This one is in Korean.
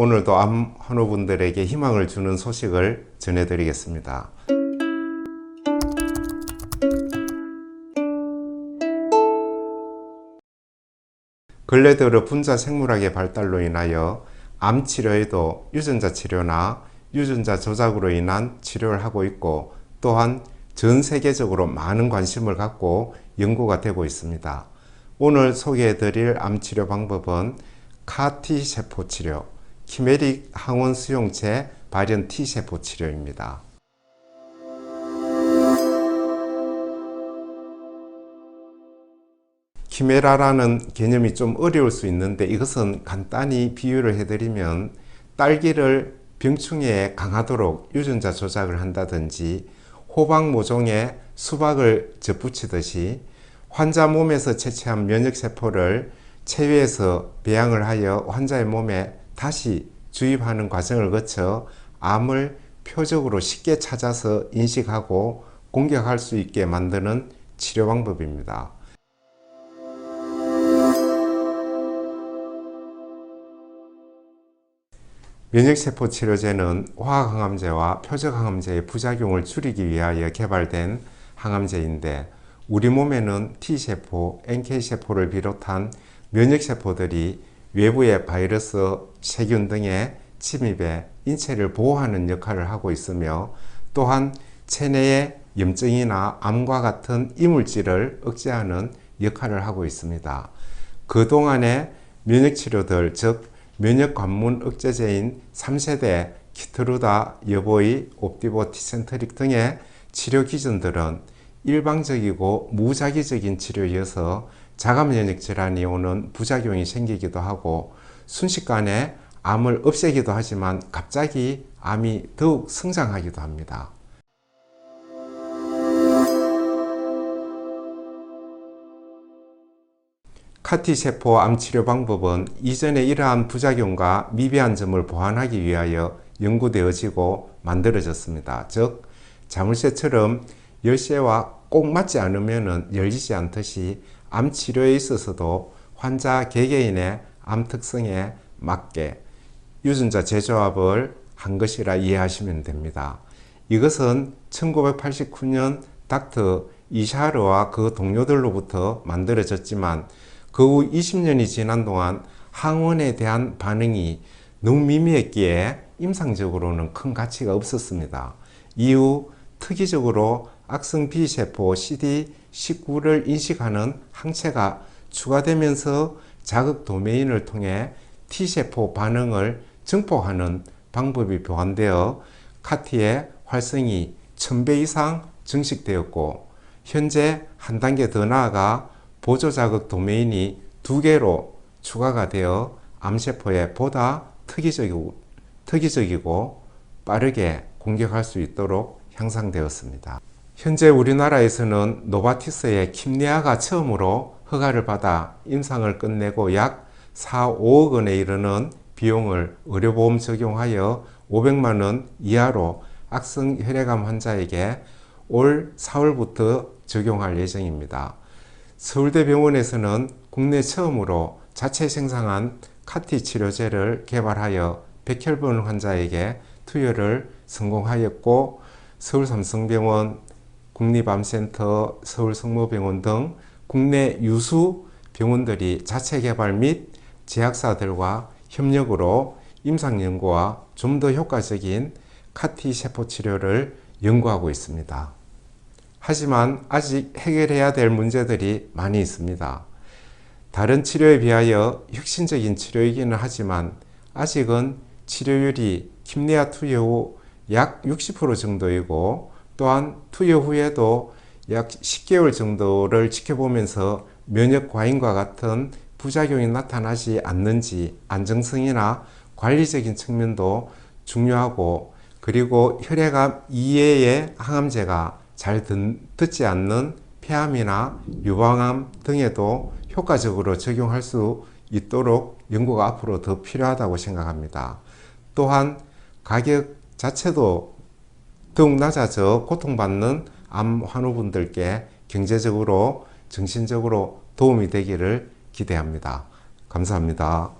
오늘도 암 환우분들에게 희망을 주는 소식을 전해드리겠습니다. 근래 들어 분자 생물학의 발달로 인하여 암 치료에도 유전자 치료나 유전자 조작으로 인한 치료를 하고 있고 또한 전 세계적으로 많은 관심을 갖고 연구가 되고 있습니다. 오늘 소개해 드릴 암 치료 방법은 카티 세포 치료, 키메릭 항원 수용체 발현 T 세포 치료입니다. 키메라라는 개념이 좀 어려울 수 있는데 이것은 간단히 비유를 해드리면 딸기를 병충해에 강하도록 유전자 조작을 한다든지 호박 모종에 수박을 접붙이듯이 환자 몸에서 채취한 면역세포를 체외에서 배양을 하여 환자의 몸에 다시 주입하는 과정을 거쳐 암을 표적으로 쉽게 찾아서 인식하고 공격할 수 있게 만드는 치료 방법입니다. 면역세포 치료제는 화학항암제와 표적항암제의 부작용을 줄이기 위하여 개발된 항암제인데 우리 몸에는 T세포, NK세포를 비롯한 면역세포들이 외부의 바이러스, 세균 등의 침입에 인체를 보호하는 역할을 하고 있으며 또한 체내의 염증이나 암과 같은 이물질을 억제하는 역할을 하고 있습니다. 그동안의 면역치료들, 즉 면역 관문 억제제인 3세대 키트루다, 여보이, 옵티보, 티센트릭 등의 치료 기준들은 일방적이고 무작위적인 치료여서 자가 면역 질환이 오는 부작용이 생기기도 하고 순식간에 암을 없애기도 하지만 갑자기 암이 더욱 성장하기도 합니다. 카티 세포 암 치료 방법은 이전에 이러한 부작용과 미비한 점을 보완하기 위하여 연구되어지고 만들어졌습니다. 즉, 자물쇠처럼 열쇠와 꼭 맞지 않으면 열리지 않듯이 암 치료에 있어서도 환자 개개인의 암 특성에 맞게 유전자 재조합을 한 것이라 이해하시면 됩니다. 이것은 1989년 닥터 이샤르와 그 동료들로부터 만들어졌지만 그 후 20년이 지난 동안 항원에 대한 반응이 너무 미미했기에 임상적으로는 큰 가치가 없었습니다. 이후 특이적으로 악성 B세포 CD19를 인식하는 항체가 추가되면서 자극 도메인을 통해 T세포 반응을 증폭하는 방법이 보완되어 카티의 활성이 1000배 이상 증식되었고 현재 한 단계 더 나아가 보조자극 도메인이 두 개로 추가가 되어 암세포에 보다 특이적이고, 특이적이고 빠르게 공격할 수 있도록 향상되었습니다. 현재 우리나라에서는 노바티스의 킴리아가 처음으로 허가를 받아 임상을 끝내고 약 4, 5억 원에 이르는 비용을 의료보험 적용하여 500만 원 이하로 악성 혈액암 환자에게 올 4월부터 적용할 예정입니다. 서울대병원에서는 국내 처음으로 자체 생산한 카티 치료제를 개발하여 백혈병 환자에게 투여를 성공하였고 서울삼성병원, 국립암센터, 서울성모병원 등 국내 유수 병원들이 자체 개발 및 제약사들과 협력으로 임상 연구와 좀 더 효과적인 카티 세포 치료를 연구하고 있습니다. 하지만 아직 해결해야 될 문제들이 많이 있습니다. 다른 치료에 비하여 혁신적인 치료이기는 하지만 아직은 치료율이 킴리아 투여 후 약 60% 정도이고 또한 투여 후에도 약 10개월 정도를 지켜보면서 면역 과잉과 같은 부작용이 나타나지 않는지 안정성이나 관리적인 측면도 중요하고 그리고 혈액암 이외의 항암제가 잘 듣지 않는 폐암이나 유방암 등에도 효과적으로 적용할 수 있도록 연구가 앞으로 더 필요하다고 생각합니다. 또한 가격 자체도 더욱 낮아져 고통받는 암 환우분들께 경제적으로 정신적으로 도움이 되기를 기대합니다. 감사합니다.